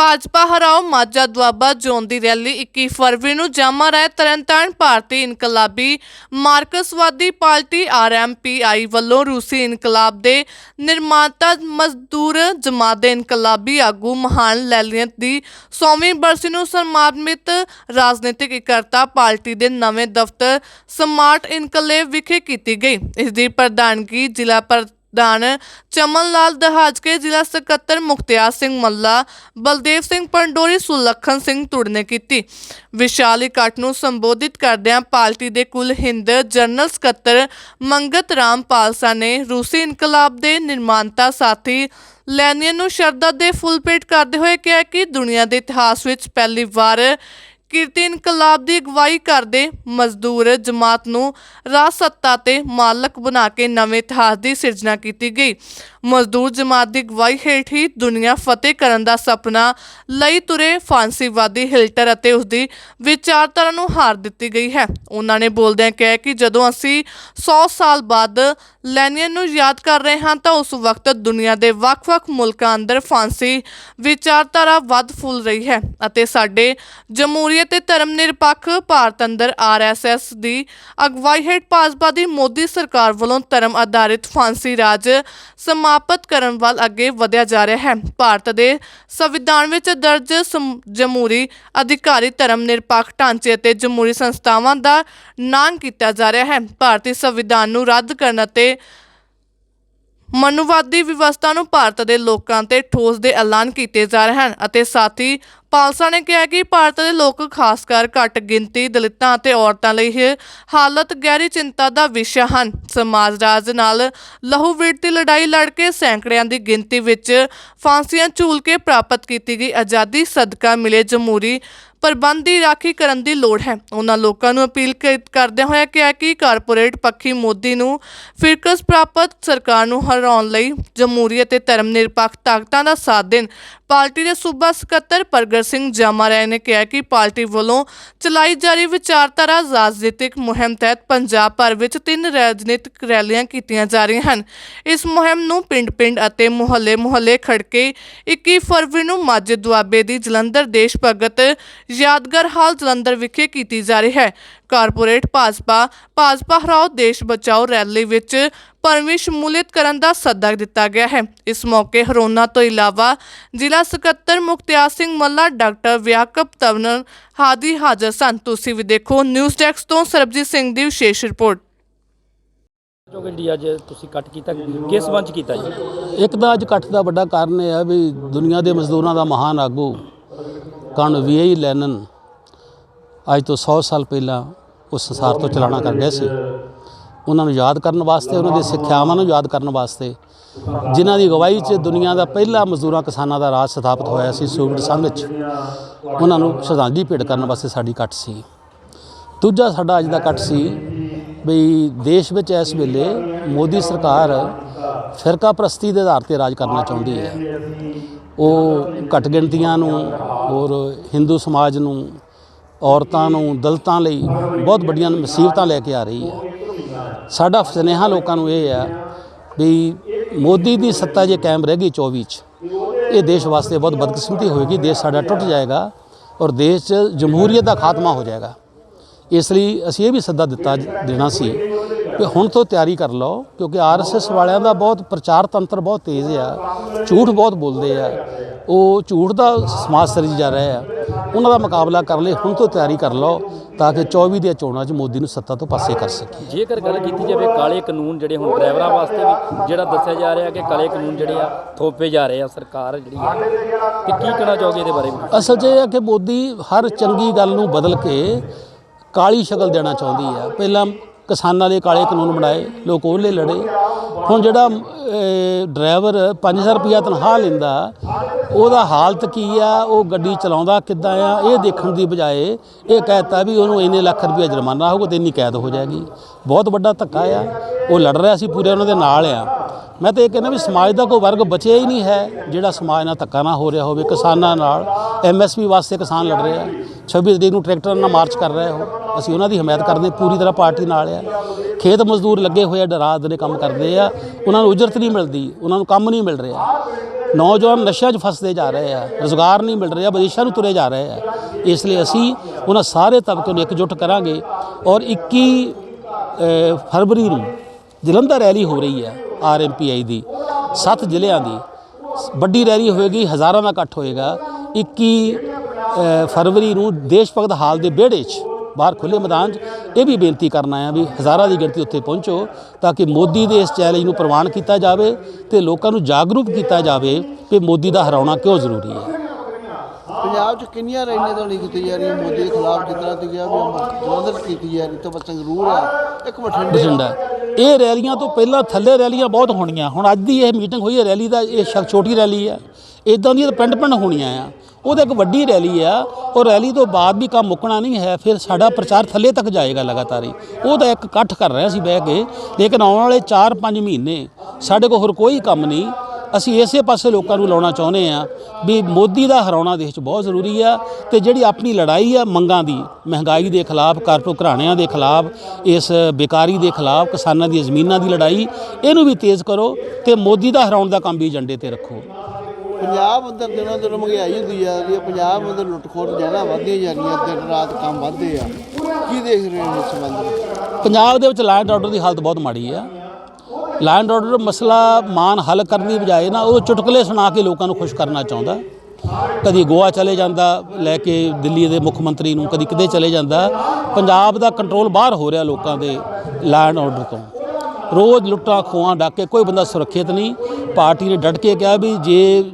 ਭਾਜਪਾ ਹਰਾਓ ਮਾਝਾ ਦੁਆਬਾ ਜ਼ੋਨ ਦੀ ਰੈਲੀ 21 ਫਰਵਰੀ ਨੂੰ ਜਾਮਾ ਰਾਏ ਤਰਨਤਾਰਨ ਭਾਰਤੀ ਇਨਕਲਾਬੀ ਮਾਰਕਸਵਾਦੀ ਪਾਰਟੀ ਆਰਐਮਪੀਆਈ ਵੱਲੋਂ ਰੂਸੀ ਇਨਕਲਾਬ ਦੇ ਨਿਰਮਾਤਾ ਮਜ਼ਦੂਰ ਜਮਾਤ ਦੇ ਇਨਕਲਾਬੀ ਆਗੂ ਮਹਾਨ ਲੈਲੀਅਤ ਦੀ 100ਵੀਂ ਬਰਸੀ ਨੂੰ ਸਨਮਾਨਿਤ ਰਾਜਨੀਤਿਕ ਇਕਰਤਾ ਪਾਰਟੀ ਦੇ ਨਵੇਂ ਦਫ਼ਤਰ ਸਮਾਰਟ ਇਨਕਲੇਵ ਵਿਖੇ ਕੀਤੀ ਗਈ। ਇਸ ਦੀ ਪ੍ਰਧਾਨਗੀ ਜ਼ਿਲ੍ਹਾ ਪ੍ਰਧਾਨ ਚਮਨ ਲਾਲ ਦਹਾਜਕੇ ਜ਼ਿਲ੍ਹਾ ਸਕੱਤਰ ਮੁਖਤਿਆਰ ਸਿੰਘ ਮੱਲਾ, ਬਲਦੇਵ ਸਿੰਘ ਪੰਡੋਰੀ, ਸੁਲੱਖਣ ਸਿੰਘ ਤੁੜ ਨੇ ਕੀਤੀ। ਵਿਸ਼ਾਲ ਇਕੱਠ ਨੂੰ ਸੰਬੋਧਿਤ ਕਰਦਿਆਂ ਪਾਰਟੀ ਦੇ ਕੁਲ ਹਿੰਦ ਜਨਰਲ ਸਕੱਤਰ ਮੰਗਤ ਰਾਮ ਪਾਲਸਾ ਨੇ ਰੂਸੀ ਇਨਕਲਾਬ ਦੇ ਨਿਰਮਾਤਾ ਸਾਥੀ ਲੈਨੀਅਨ ਨੂੰ ਸ਼ਰਧਾ ਦੇ ਫੁੱਲ ਭੇਟ ਕਰਦੇ ਹੋਏ ਕਿਹਾ ਕਿ ਦੁਨੀਆ ਦੇ ਇਤਿਹਾਸ ਵਿੱਚ ਪਹਿਲੀ ਵਾਰ ਕਿਰਤੀ ਇਨਕਲਾਬ ਦੀ ਅਗਵਾਈ ਕਰਦੇ ਮਜ਼ਦੂਰ ਜਮਾਤ ਨੂੰ ਰਾਜ ਸੱਤਾ ਤੇ ਮਾਲਕ ਬਣਾ ਕੇ ਨਵੇਂ ਇਤਿਹਾਸ ਦੀ ਸਿਰਜਣਾ ਕੀਤੀ ਗਈ। ਮਜ਼ਦੂਰ ਜਮਾਤ ਦੀ ਅਗਵਾਈ ਹੇਠ ਹੀ ਦੁਨੀਆ ਫਤਿਹ ਕਰਨ ਦਾ ਸੁਪਨਾ ਲਈ ਤੁਰੇ ਫਾਂਸੀਵਾਦੀ ਹਿਲਟਰ ਅਤੇ ਉਸ ਦੀ ਵਿਚਾਰਧਾਰਾ ਨੂੰ ਹਾਰ ਦਿੱਤੀ ਗਈ ਹੈ। ਉਹਨਾਂ ਨੇ ਬੋਲਦਿਆਂ ਕਿਹਾ ਕਿ ਜਦੋਂ ਅਸੀਂ 100 ਸਾਲ ਬਾਅਦ ਲੈਨੀਅਨ ਨੂੰ ਯਾਦ ਕਰ ਰਹੇ ਹਾਂ ਤਾਂ ਉਸ ਵਕਤ ਦੁਨੀਆ ਦੇ ਵੱਖ-ਵੱਖ ਮੁਲਕਾਂ ਅੰਦਰ ਫਾਂਸੀ ਵਿਚਾਰਧਾਰਾ ਵੱਧ ਫੁੱਲ ਰਹੀ ਹੈ ਅਤੇ ਸਾਡੇ ਜਮਹੂਰੀਅਤ ਤੇ ਧਰਮ ਨਿਰਪੱਖ ਭਾਰਤ ਅੰਦਰ ਆਰਐਸਐਸ ਦੀ ਅਗਵਾਈ ਹੇਠ ਭਾਜਪਾ ਦੀ ਮੋਦੀ ਸਰਕਾਰ ਵੱਲੋਂ ਧਰਮ ਆਧਾਰਿਤ ਫਾਂਸੀ ਰਾਜ ਸਮਾਪਤ ਕਰਨ ਵੱਲ ਅੱਗੇ ਵਧਿਆ ਜਾ ਰਿਹਾ ਹੈ। ਭਾਰਤ ਦੇ ਸੰਵਿਧਾਨ ਵਿੱਚ ਦਰਜ ਸਮ- ਜਮਹੂਰੀ ਅਧਿਕਾਰੀ ਧਰਮ ਨਿਰਪੱਖ ਢਾਂਚੇ ਅਤੇ ਜਮਹੂਰੀ ਸੰਸਥਾਵਾਂ ਦਾ ਨਾਮ ਕੀਤਾ ਜਾ ਰਿਹਾ ਹੈ। ਭਾਰਤੀ ਸੰਵਿਧਾਨ ਨੂੰ ਰੱਦ ਕਰਨ ਅਤੇ ਮਨੁਵਾਦੀ ਵਿਵਸਥਾ ਨੂੰ ਭਾਰਤ ਦੇ ਲੋਕਾਂ ਤੇ ਠੋਸ ਦੇ ਐਲਾਨ ਕੀਤੇ ਜਾ ਰਹੇ ਹਨ ਅਤੇ ਸਾਥੀ ਪਾਲਸਾ ਨੇ ਕਿਹਾ ਕਿ ਭਾਰਤ ਦੇ ਲੋਕ ਖਾਸ ਕਰ ਘੱਟ ਗਿਣਤੀ ਦਲਿਤਾਂ ਅਤੇ ਔਰਤਾਂ ਲਈ ਇਹ ਹਾਲਤ ਗਹਿਰੀ ਚਿੰਤਾ ਦਾ ਵਿਸ਼ਾ ਹਨ। ਸਮਾਜ ਰਾਜ ਨਾਲ ਲਹੂ ਦੀ ਲੜਾਈ ਲੜ ਕੇ ਸੈਂਕੜਿਆਂ ਦੀ ਗਿਣਤੀ ਵਿੱਚ ਫਾਂਸੀਆਂ ਝੂਲ ਕੇ ਪ੍ਰਾਪਤ ਕੀਤੀ ਗਈ ਆਜ਼ਾਦੀ ਸਦਕਾ ਮਿਲੇ ਜਮਹੂਰੀ ਪ੍ਰਬੰਧ ਦੀ ਰਾਖੀ ਕਰਨ ਦੀ ਲੋੜ ਹੈ। ਉਹਨਾਂ ਲੋਕਾਂ ਨੂੰ ਅਪੀਲ ਕ- ਕਰਦਿਆਂ ਹੋਇਆ ਕਿਹਾ ਕਿ ਕਾਰਪੋਰੇਟ ਪੱਖੀ ਮੋਦੀ ਨੂੰ ਫਿਰਕਸ ਪ੍ਰਾਪਤ ਸਰਕਾਰ ਨੂੰ ਹਰਾਉਣ ਲਈ ਜਮਹੂਰੀਅਤ ਅਤੇ ਧਰਮ ਨਿਰਪੱਖ ਤਾਕਤਾਂ ਦਾ ਸਾਥ ਦੇਣ। ਪਾਰਟੀ ਦੇ ਸੂਬਾ ਸਕੱਤਰ ਪ੍ਰਗਟ ਸਿੰਘ ਜਾਮਾਰਾਏ ਨੇ ਕਿਹਾ ਕਿ ਪਾਰਟੀ ਵੱਲੋਂ ਚਲਾਈ ਜਾ ਰਹੀ ਵਿਚਾਰਧਾਰਾ ਰਾਜਨੀਤਿਕ ਮੁਹਿੰਮ ਤਹਿਤ ਪੰਜਾਬ ਭਰ ਵਿੱਚ ਤਿੰਨ ਰਾਜਨੀਤਿਕ ਰੈਲੀਆਂ ਕੀਤੀਆਂ ਜਾ ਰਹੀਆਂ ਹਨ। ਇਸ ਮੁਹਿੰਮ ਨੂੰ ਪਿੰਡ-ਪਿੰਡ ਅਤੇ ਮੁਹੱਲੇ-ਮੁਹੱਲੇ ਖੜਕੇ 21 ਫਰਵਰੀ ਨੂੰ ਮਾਝੇ ਦੁਆਬੇ ਦੀ ਜਲੰਧਰ ਦੇਸ਼ ਭਗਤ ਯਾਦਗਾਰ ਹਾਲ ਜਲੰਧਰ ਵਿਖੇ ਕੀਤੀ ਜਾ ਰਹੀ ਹੈ। ਕਾਰਪੋਰੇਟ ਭਾਜਪਾ ਭਾਜਪਾ ਹਰਾਓ ਦੇਸ਼ ਬਚਾਓ ਰੈਲੀ ਵਿੱਚ ਭਰਵੀਂ ਸ਼ਮੂਲੀਅਤ ਕਰਨ ਦਾ ਸੱਦਾ ਦਿੱਤਾ ਗਿਆ ਹੈ। ਇਸ ਮੌਕੇ ਹਰੋਨਾ ਤੋਂ ਇਲਾਵਾ ਜ਼ਿਲ੍ਹਾ ਸਕੱਤਰ ਮੁਖਤਿਆਰ ਸਿੰਘ ਮੱਲਾ ਡਾਕਟਰ ਵਿਆਕਬ ਤਵਨਰ ਹਾਦੀ ਹਾਜ਼ਰ ਸਨ। ਤੁਸੀਂ ਵੀ ਦੇਖੋ ਨਿਊਜ਼ ਡੈਸਕ ਤੋਂ ਸਰਬਜੀਤ ਸਿੰਘ ਦੀ ਵਿਸ਼ੇਸ਼ ਰਿਪੋਰਟ। ਜੋ ਕਿ ਅੱਜ ਤੁਸੀਂ ਕੱਟ ਕੀਤਾ ਕਿਸ ਮੰਚ ਕੀਤਾ ਜੀ? ਇੱਕ ਤਾਂ ਅੱਜ ਇਕੱਠ ਦਾ ਵੱਡਾ ਕਾਰਨ ਇਹ ਹੈ ਵੀ ਦੁਨੀਆ ਦੇ ਮਜ਼ਦੂਰਾਂ ਦਾ ਮਹਾਨ ਆਗੂ ਕਣ ਵੀਆਈ ਲੈਨਨ। ਅੱਜ ਤੋਂ 100 ਸਾਲ ਪਹਿਲਾਂ ਉਸ ਸੰਸਾਰ ਤੋਂ ਚਲਾਣਾ ਕਰ ਗਏ ਸੀ। ਉਹਨਾਂ ਨੂੰ ਯਾਦ ਕਰਨ ਵਾਸਤੇ, ਉਹਨਾਂ ਦੀ ਸਿੱਖਿਆਵਾਂ ਨੂੰ ਯਾਦ ਕਰਨ ਵਾਸਤੇ, ਜਿਨ੍ਹਾਂ ਦੀ ਅਗਵਾਈ 'ਚ ਦੁਨੀਆ ਦਾ ਪਹਿਲਾ ਮਜ਼ਦੂਰਾਂ ਕਿਸਾਨਾਂ ਦਾ ਰਾਜ ਸਥਾਪਿਤ ਹੋਇਆ ਸੀ ਸੋਵੀਅਤ ਸੰਘ 'ਚ ਉਹਨਾਂ ਨੂੰ ਸ਼ਰਧਾਂਜਲੀ ਭੇਟ ਕਰਨ ਵਾਸਤੇ ਸਾਡੀ ਇਕੱਠ ਸੀ। ਦੂਜਾ ਸਾਡਾ ਅੱਜ ਦਾ ਇਕੱਠ ਸੀ ਵੀ ਦੇਸ਼ ਵਿੱਚ ਇਸ ਵੇਲੇ ਮੋਦੀ ਸਰਕਾਰ ਫਿਰਕਾ ਪ੍ਰਸਤੀ ਦੇ ਆਧਾਰ ਤੇ ਰਾਜ ਕਰਨਾ ਚਾਹੁੰਦੀ ਹੈ। ਉਹ ਘੱਟ ਗਿਣਤੀਆਂ ਨੂੰ ਔਰ ਹਿੰਦੂ ਸਮਾਜ ਨੂੰ ਔਰਤਾਂ ਨੂੰ, ਦਲਤਾਂ ਲਈ ਬਹੁਤ ਵੱਡੀਆਂ ਮੁਸੀਬਤਾਂ ਲੈ ਕੇ ਆ ਰਹੀ ਹੈ। ਸਾਡਾ ਸੁਨੇਹਾ ਲੋਕਾਂ ਨੂੰ ਇਹ ਹੈ ਵੀ ਮੋਦੀ ਦੀ ਸੱਤਾ ਜੇ ਕਾਇਮ ਰਹਿ ਗਈ 24 ਚ, ਇਹ ਦੇਸ਼ ਵਾਸਤੇ ਬਹੁਤ ਬਦਕਿਸਮਤੀ ਹੋਏਗੀ, ਦੇਸ਼ ਸਾਡਾ ਟੁੱਟ ਜਾਏਗਾ ਔਰ ਦੇਸ਼ 'ਚ ਜਮਹੂਰੀਅਤ ਦਾ ਖਾਤਮਾ ਹੋ ਜਾਏਗਾ। ਇਸ ਲਈ ਅਸੀਂ ਇਹ ਵੀ ਸੱਦਾ ਦਿੱਤਾ ਦੇਣਾ ਸੀ ਕਿ ਹੁਣ ਤੋਂ ਤਿਆਰੀ ਕਰ ਲਓ, ਕਿਉਂਕਿ ਆਰਐਸਐਸ ਵਾਲਿਆਂ ਦਾ ਬਹੁਤ ਪ੍ਰਚਾਰ ਤੰਤਰ ਬਹੁਤ ਤੇਜ਼ ਆ, ਝੂਠ ਬਹੁਤ ਬੋਲਦੇ ਆ। ਉਹ ਝੂਠ ਦਾ ਸਮਾਜ ਸਿਰਜ ਜਾ ਰਿਹਾ ਆ। ਉਹਨਾਂ ਦਾ ਮੁਕਾਬਲਾ ਕਰਨ ਲਈ ਹੁਣ ਤੋਂ ਤਿਆਰੀ ਕਰ ਲਓ ਤਾਂ ਕਿ 24 ਦੀਆਂ ਚੋਣਾਂ 'ਚ ਮੋਦੀ ਨੂੰ ਸੱਤਾ ਤੋਂ ਪਾਸੇ ਕਰ ਸਕੀਏ। ਜੇਕਰ ਗੱਲ ਕੀਤੀ ਜਾਵੇ ਕਾਲੇ ਕਾਨੂੰਨ ਜਿਹੜੇ ਹੁਣ ਡਰਾਈਵਰਾਂ ਵਾਸਤੇ ਵੀ ਜਿਹੜਾ ਦੱਸਿਆ ਜਾ ਰਿਹਾ ਕਿ ਕਾਲੇ ਕਾਨੂੰਨ ਜਿਹੜੇ ਆ ਥੋਪੇ ਜਾ ਰਹੇ ਆ ਸਰਕਾਰ ਜਿਹੜੀ ਆ ਤੇ ਕੀ ਕਹਿਣਾ ਚਾਹੋਗੇ ਇਹਦੇ ਬਾਰੇ? ਅਸਲ 'ਚ ਇਹ ਹੈ ਕਿ ਮੋਦੀ ਹਰ ਚੰਗੀ ਗੱਲ ਨੂੰ ਬਦਲ ਕੇ ਕਾਲੀ ਸ਼ਕਲ ਦੇਣਾ ਚਾਹੁੰਦੀ ਹੈ ਪਹਿਲਾਂ ਕਿਸਾਨਾਂ ਦੇ ਕਾਲੇ ਕਾਨੂੰਨ ਬਣਾਏ ਲੋਕ ਉਹਲੇ ਲੜੇ। ਹੁਣ ਜਿਹੜਾ ਡਰਾਈਵਰ 5000 ਰੁਪਇਆ ਤਨਖਾਹ ਲੈਂਦਾ ਉਹਦਾ ਹਾਲਤ ਕੀ ਆ, ਉਹ ਗੱਡੀ ਚਲਾਉਂਦਾ ਕਿੱਦਾਂ ਆ, ਇਹ ਦੇਖਣ ਦੀ ਬਜਾਏ ਇਹ ਕਹਿਤਾ ਵੀ ਉਹਨੂੰ ਇੰਨੇ ਲੱਖ ਰੁਪਇਆ ਜੁਰਮਾਨਾ ਹੋਊਗਾ ਤੇ ਇੰਨੀ ਕੈਦ ਹੋ ਜਾਏਗੀ। ਬਹੁਤ ਵੱਡਾ ਧੱਕਾ ਆ। ਉਹ ਲੜ ਰਿਹਾ ਸੀ ਪੂਰੇ ਉਹਨਾਂ ਦੇ ਨਾਲ ਆ। ਮੈਂ ਤਾਂ ਇਹ ਕਹਿੰਦਾ ਵੀ ਸਮਾਜ ਦਾ ਕੋਈ ਵਰਗ ਬਚਿਆ ਹੀ ਨਹੀਂ ਹੈ, ਜਿਹੜਾ ਸਮਾਜ ਨਾਲ ਧੱਕਾ ਨਾ ਹੋ ਰਿਹਾ ਹੋਵੇ, ਕਿਸਾਨਾਂ ਨਾਲ। ਐਮਐਸਪੀ ਵਾਸਤੇ ਕਿਸਾਨ ਲੜ ਰਹੇ। ਆ 26 ਤਰੀਕ ਨੂੰ ਟਰੈਕਟਰਾਂ ਨਾਲ ਮਾਰਚ ਕਰ ਰਹੇ ਹੋ। ਅਸੀਂ ਉਹਨਾਂ ਦੀ ਹਮਾਇਤ ਕਰਦੇ ਪੂਰੀ ਤਰ੍ਹਾਂ ਪਾਰਟੀ ਨਾਲ ਆ। ਖੇਤ ਮਜ਼ਦੂਰ ਲੱਗੇ ਹੋਏ ਆ ਰਾਤ ਦੇ ਕੰਮ ਕਰਦੇ ਆ। ਉਹਨਾਂ ਨੂੰ ਉਜਰਤ ਨਹੀਂ ਮਿਲਦੀ, ਉਹਨਾਂ ਨੂੰ ਕੰਮ ਨਹੀਂ ਮਿਲ ਰਿਹਾ। ਨੌਜਵਾਨ ਨਸ਼ਿਆਂ 'ਚ ਫਸਦੇ ਜਾ ਰਹੇ ਆ, ਰੋਜ਼ਗਾਰ ਨਹੀਂ ਮਿਲ ਰਿਹਾ, ਵਿਦੇਸ਼ਾਂ ਨੂੰ ਤੁਰੇ ਜਾ ਰਹੇ ਆ। ਇਸ ਲਈ ਅਸੀਂ ਉਹਨਾਂ ਸਾਰੇ ਤਬਕੇ ਨੂੰ ਇਕਜੁੱਟ ਕਰਾਂਗੇ ਔਰ 21 ਫਰਵਰੀ ਨੂੰ ਜਲੰਧਰ ਰੈਲੀ ਹੋ ਰਹੀ ਹੈ ਆਰਐਮਪੀਆਈ ਦੀ, ਸੱਤ ਜ਼ਿਲ੍ਹਿਆਂ ਦੀ। ਵੱਡੀ ਰੈਲੀ ਹੋਏਗੀ, ਹਜ਼ਾਰਾਂ ਦਾ ਇਕੱਠ ਹੋਏਗਾ। 21 ਫਰਵਰੀ ਨੂੰ ਦੇਸ਼ ਭਗਤ ਹਾਲ ਦੇ ਵਿਹੜੇ 'ਚ ਬਾਹਰ ਖੁੱਲੇ ਮੈਦਾਨ 'ਚ ਇਹ ਵੀ ਬੇਨਤੀ ਕਰਨਾ ਹੈ ਵੀ ਹਜ਼ਾਰਾਂ ਦੀ ਗਿਣਤੀ ਉੱਤੇ ਪਹੁੰਚੋ ਤਾਂ ਕਿ ਮੋਦੀ ਦੇ ਇਸ ਚੈਲੰਜ ਨੂੰ ਪ੍ਰਵਾਨ ਕੀਤਾ ਜਾਵੇ ਤੇ ਲੋਕਾਂ ਨੂੰ ਜਾਗਰੂਕ ਕੀਤਾ ਜਾਵੇ ਕਿ ਮੋਦੀ ਦਾ ਹਰਾਉਣਾ ਕਿਉਂ ਜ਼ਰੂਰੀ ਹੈ। ਪੰਜਾਬ 'ਚ ਕਿੰਨੀਆਂ ਰੈਲੀਆਂ ਤੋਂ ਕੀਤੀ ਜਾ ਰਹੀਆਂ? ਮੋਦੀ ਦੇ ਖਿਲਾਫ ਤਰ੍ਹਾਂ ਤੁਸੀਂ ਕਿਹਾ ਵੀ ਜਲੰਧਰ ਕੀਤੀ ਜਾ ਰਹੀ ਤਾਂ ਬਸ ਸੰਗਰੂਰ ਆ ਇੱਕ ਬਠਿੰਡੇ ਆ। ਇਹ ਰੈਲੀਆਂ ਤੋਂ ਪਹਿਲਾਂ ਥੱਲੇ ਰੈਲੀਆਂ ਬਹੁਤ ਹੋਣੀਆਂ ਹੁਣ ਅੱਜ ਦੀ ਇਹ ਮੀਟਿੰਗ ਹੋਈ ਹੈ ਰੈਲੀ ਦਾ ਇਹ ਛੋਟੀ ਰੈਲੀ ਹੈ। ਇਦਾਂ ਦੀਆਂ ਤਾਂ ਪਿੰਡ ਪਿੰਡ ਹੋਣੀਆਂ ਆ। ਉਹਦਾ ਇੱਕ ਵੱਡੀ ਰੈਲੀ ਆ, ਉਹ ਰੈਲੀ ਤੋਂ ਬਾਅਦ ਵੀ ਕੰਮ ਮੁੱਕਣਾ ਨਹੀਂ ਹੈ, ਫਿਰ ਸਾਡਾ ਪ੍ਰਚਾਰ ਥੱਲੇ ਤੱਕ ਜਾਏਗਾ ਲਗਾਤਾਰ ਹੀ। ਉਹਦਾ ਇੱਕ ਇਕੱਠ ਕਰ ਰਹੇ ਸੀ ਬਹਿ ਕੇ, ਲੇਕਿਨ ਆਉਣ ਵਾਲੇ 4-5 ਮਹੀਨੇ ਸਾਡੇ ਕੋਲ ਹੋਰ ਕੋਈ ਕੰਮ ਨਹੀਂ। ਅਸੀਂ ਇਸੇ ਪਾਸੇ ਲੋਕਾਂ ਨੂੰ ਲਾਉਣਾ ਚਾਹੁੰਦੇ ਆ ਵੀ ਮੋਦੀ ਦਾ ਹਰਾਉਣਾ ਦੇਸ਼ 'ਚ ਬਹੁਤ ਜ਼ਰੂਰੀ ਆ ਤੇ ਜਿਹੜੀ ਆਪਣੀ ਲੜਾਈ ਆ ਮੰਗਾਂ ਦੀ, ਮਹਿੰਗਾਈ ਦੇ ਖਿਲਾਫ ਕਾਰਪੋ ਘਰਾਣਿਆਂ ਦੇ ਖਿਲਾਫ, ਇਸ ਬੇਕਾਰੀ ਦੇ ਖਿਲਾਫ, ਕਿਸਾਨਾਂ ਦੀਆਂ ਜ਼ਮੀਨਾਂ ਦੀ ਲੜਾਈ, ਇਹਨੂੰ ਵੀ ਤੇਜ਼ ਕਰੋ ਤੇ ਮੋਦੀ ਦਾ ਹਰਾਉਣ ਦਾ ਕੰਮ ਵੀ ਏਜੰਡੇ ਤੇ ਰੱਖੋ। ਪੰਜਾਬ ਅੰਦਰ ਦਿਨੋਂ ਦਿਨ ਮਹਿੰਗਾਈ ਹੁੰਦੀ ਜਾ ਰਹੀ ਹੈ, ਪੰਜਾਬ ਅੰਦਰ ਲੁੱਟ ਖੋਟ ਜ਼ਿਆਦਾ ਵੱਧਦੀਆਂ ਜਾ ਰਹੀਆਂ, ਦਿਨ ਰਾਤ ਕੰਮ ਵੱਧਦੇ ਆ। ਕੀ ਦੇਖ ਰਹੇ ਹੋ ਇਸ ਸੰਬੰਧ ਵਿੱਚ? ਪੰਜਾਬ ਦੇ ਵਿੱਚ ਲਾਅ ਐਂਡ ਆਰਡਰ ਦੀ ਹਾਲਤ ਬਹੁਤ ਮਾੜੀ ਆ। ਲਾਅ ਐਂਡ ਆਰਡਰ ਮਸਲਾ ਮਾਨ ਹੱਲ ਕਰਨ ਦੀ ਬਜਾਏ ਨਾ ਉਹ ਚੁਟਕਲੇ ਸੁਣਾ ਕੇ ਲੋਕਾਂ ਨੂੰ ਖੁਸ਼ ਕਰਨਾ ਚਾਹੁੰਦਾ। ਕਦੀ ਗੋਆ ਚਲੇ ਜਾਂਦਾ, ਲੈ ਕੇ ਦਿੱਲੀ ਦੇ ਮੁੱਖ ਮੰਤਰੀ ਨੂੰ ਕਦੀ ਕਿਤੇ ਚਲੇ ਜਾਂਦਾ। ਪੰਜਾਬ ਦਾ ਕੰਟਰੋਲ ਬਾਹਰ ਹੋ ਰਿਹਾ ਲੋਕਾਂ ਦੇ ਲਾਅ ਐਂਡ ਆਰਡਰ ਤੋਂ। ਰੋਜ਼ ਲੁੱਟਾਂ ਖੋਹਾਂ ਡਾਕੇ, ਕੋਈ ਬੰਦਾ ਸੁਰੱਖਿਅਤ ਨਹੀਂ। ਪਾਰਟੀ ਨੇ ਡਟ ਕੇ ਕਿਹਾ ਵੀ ਜੇ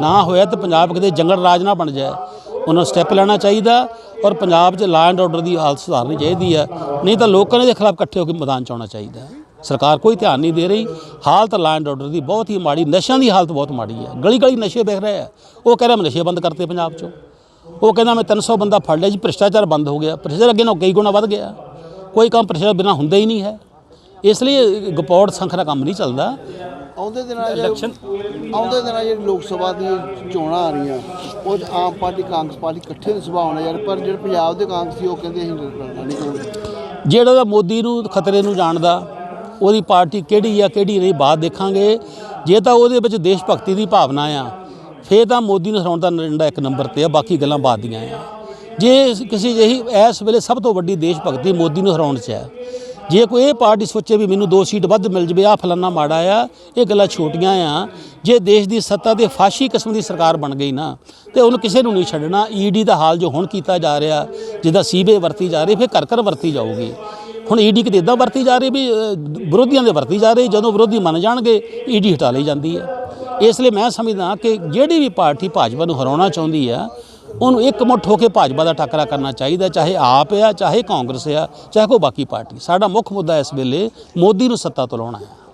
ਨਾ ਹੋਇਆ ਤਾਂ ਪੰਜਾਬ ਕਿਤੇ ਜੰਗਲ ਰਾਜ ਨਾ ਬਣ ਜਾਏ। ਉਹਨਾਂ ਨੂੰ ਸਟੈਪ ਲੈਣਾ ਚਾਹੀਦਾ ਔਰ ਪੰਜਾਬ 'ਚ ਲਾਅ ਐਂਡ ਆਰਡਰ ਦੀ ਹਾਲਤ ਸੁਧਾਰਨੀ ਚਾਹੀਦੀ ਹੈ। ਨਹੀਂ ਤਾਂ ਲੋਕਾਂ ਨੇ ਦੇ ਖਿਲਾਫ ਇਕੱਠੇ ਹੋ ਕੇ ਮੈਦਾਨ 'ਚ ਆਉਣਾ ਚਾਹੀਦਾ ਹੈ। ਸਰਕਾਰ ਕੋਈ ਧਿਆਨ ਨਹੀਂ ਦੇ ਰਹੀ। ਹਾਲਤ ਲਾਅ ਐਂਡ ਆਰਡਰ ਦੀ ਬਹੁਤ ਹੀ ਮਾੜੀ, ਨਸ਼ਿਆਂ ਦੀ ਹਾਲਤ ਬਹੁਤ ਮਾੜੀ ਹੈ। ਗਲੀ ਗਲੀ ਨਸ਼ੇ ਵੇਖ ਰਹੇ ਆ ਉਹ ਕਹਿ ਰਿਹਾ ਮੈਂ ਨਸ਼ੇ ਬੰਦ ਕਰਤੇ ਪੰਜਾਬ 'ਚੋਂ। ਉਹ ਕਹਿੰਦਾ ਮੈਂ 300 ਬੰਦਾ ਫੜ ਲਿਆ ਜੀ, ਭ੍ਰਿਸ਼ਟਾਚਾਰ ਬੰਦ ਹੋ ਗਿਆ। ਭ੍ਰਿਸ਼ਟਾਚਾਰ ਅੱਗੇ ਨਾਲੋਂ ਕਈ ਗੁਣਾ ਵੱਧ ਗਿਆ? ਕੋਈ ਕੰਮ ਭ੍ਰਿਸ਼ਟਾਚਾਰ ਬਿਨਾਂ ਹੁੰਦਾ ਹੀ ਨਹੀਂ ਹੈ। ਇਸ ਲਈ ਗਪੌੜ ਸੰਖ ਦਾ ਕੰਮ ਨਹੀਂ ਚੱਲਦਾ। ਆਉਂਦੇ ਦਿਨਾਂ 'ਚ ਆਉਂਦੇ ਦਿਨਾਂ ਜਿਹੜੀ ਲੋਕ ਸਭਾ ਦੀ ਚੋਣਾਂ ਆ ਰਹੀਆਂ ਉਹ ਆਮ ਪਾਰਟੀ ਕਾਂਗਰਸ ਪਾਰਟੀ ਇਕੱਠੇ ਦੀ ਸੰਭਾਵਨਾ ਯਾਰ ਪਰ ਜਿਹੜੇ ਪੰਜਾਬ ਦੇ ਕਾਂਗਰਸ ਉਹ ਕਹਿੰਦੇ ਅਸੀਂ ਲੜਨਾ ਨਹੀਂ ਚਾਹੁੰਦੇ ਜਿਹੜਾ ਦਾ ਮੋਦੀ ਨੂੰ ਖਤਰੇ ਨੂੰ ਜਾਣਦਾ ਉਹਦੀ ਪਾਰਟੀ ਕਿਹੜੀ ਆ ਕਿਹੜੀ ਨਹੀਂ ਬਾਅਦ ਦੇਖਾਂਗੇ। ਜੇ ਤਾਂ ਉਹਦੇ ਵਿੱਚ ਦੇਸ਼ ਭਗਤੀ ਦੀ ਭਾਵਨਾ ਆ ਫੇਰ ਤਾਂ ਮੋਦੀ ਨੂੰ ਹਰਾਉਣ ਦਾ ਨਰਿੰਡਾ ਇੱਕ ਨੰਬਰ ਤੇ ਆ ਬਾਕੀ ਗੱਲਾਂ ਬਾਅਦ ਦੀਆਂ ਆ। ਜੇ ਕਿਸੇ ਜਿਹੀ ਇਸ ਵੇਲੇ ਸਭ ਤੋਂ ਵੱਡੀ ਦੇਸ਼ ਭਗਤੀ ਮੋਦੀ ਨੂੰ ਹਰਾਉਣ 'ਚ ਹੈ ਜੇ ਕੋਈ ਇਹ ਪਾਰਟੀ ਸੋਚੇ ਵੀ ਮੈਨੂੰ ਦੋ ਸੀਟ ਵੱਧ ਮਿਲ ਜਵੇ ਆ ਫਲਾਨਾ ਮਾੜਾ ਆ, ਇਹ ਗੱਲਾਂ ਛੋਟੀਆਂ ਆ, ਜੇ ਦੇਸ਼ ਦੀ ਸੱਤਾ ਦੇ ਫਾਸ਼ੀ ਕਿਸਮ ਦੀ ਸਰਕਾਰ ਬਣ ਗਈ ਨਾ, ਤੇ ਉਹਨੂੰ ਕਿਸੇ ਨੂੰ ਨਹੀਂ ਛੱਡਣਾ ਈਡੀ ਦਾ ਹਾਲ ਜੋ ਹੁਣ ਕੀਤਾ ਜਾ ਰਿਹਾ, ਜਿਹਦਾ ਸੀਬੇ ਵਰਤੀ ਜਾ ਰਹੀ, ਫਿਰ ਘਰ ਘਰ ਵਰਤੀ ਜਾਊਗੀ। ਹੁਣ ਈਡੀ ਕਿਤੇ ਇਦਾਂ ਵਰਤੀ ਜਾ ਰਹੀ ਵੀ ਵਿਰੋਧੀਆਂ ਦੇ ਵਰਤੀ ਜਾ ਰਹੀ, ਜਦੋਂ ਵਿਰੋਧੀ ਮੰਨ ਜਾਣਗੇ ਈਡੀ ਹਟਾ ਲਈ ਜਾਂਦੀ ਹੈ ਇਸ ਲਈ ਮੈਂ ਸਮਝਦਾ ਕਿ ਜਿਹੜੀ ਵੀ ਪਾਰਟੀ ਭਾਜਪਾ ਨੂੰ ਹਰਾਉਣਾ ਚਾਹੁੰਦੀ ਆ ਉਹਨੂੰ ਇੱਕ ਮੁੱਠ ਹੋ ਕੇ ਭਾਜਪਾ ਦਾ ਟੱਕਰਾ ਕਰਨਾ ਚਾਹੀਦਾ, ਚਾਹੇ ਆਪ ਆ, ਚਾਹੇ ਕਾਂਗਰਸ ਆ, ਚਾਹੇ ਕੋਈ ਬਾਕੀ ਪਾਰਟੀ। ਸਾਡਾ ਮੁੱਖ ਮੁੱਦਾ ਇਸ ਵੇਲੇ ਮੋਦੀ ਨੂੰ ਸੱਤਾ ਤੋਂ ਲਾਉਣਾ ਹੈ।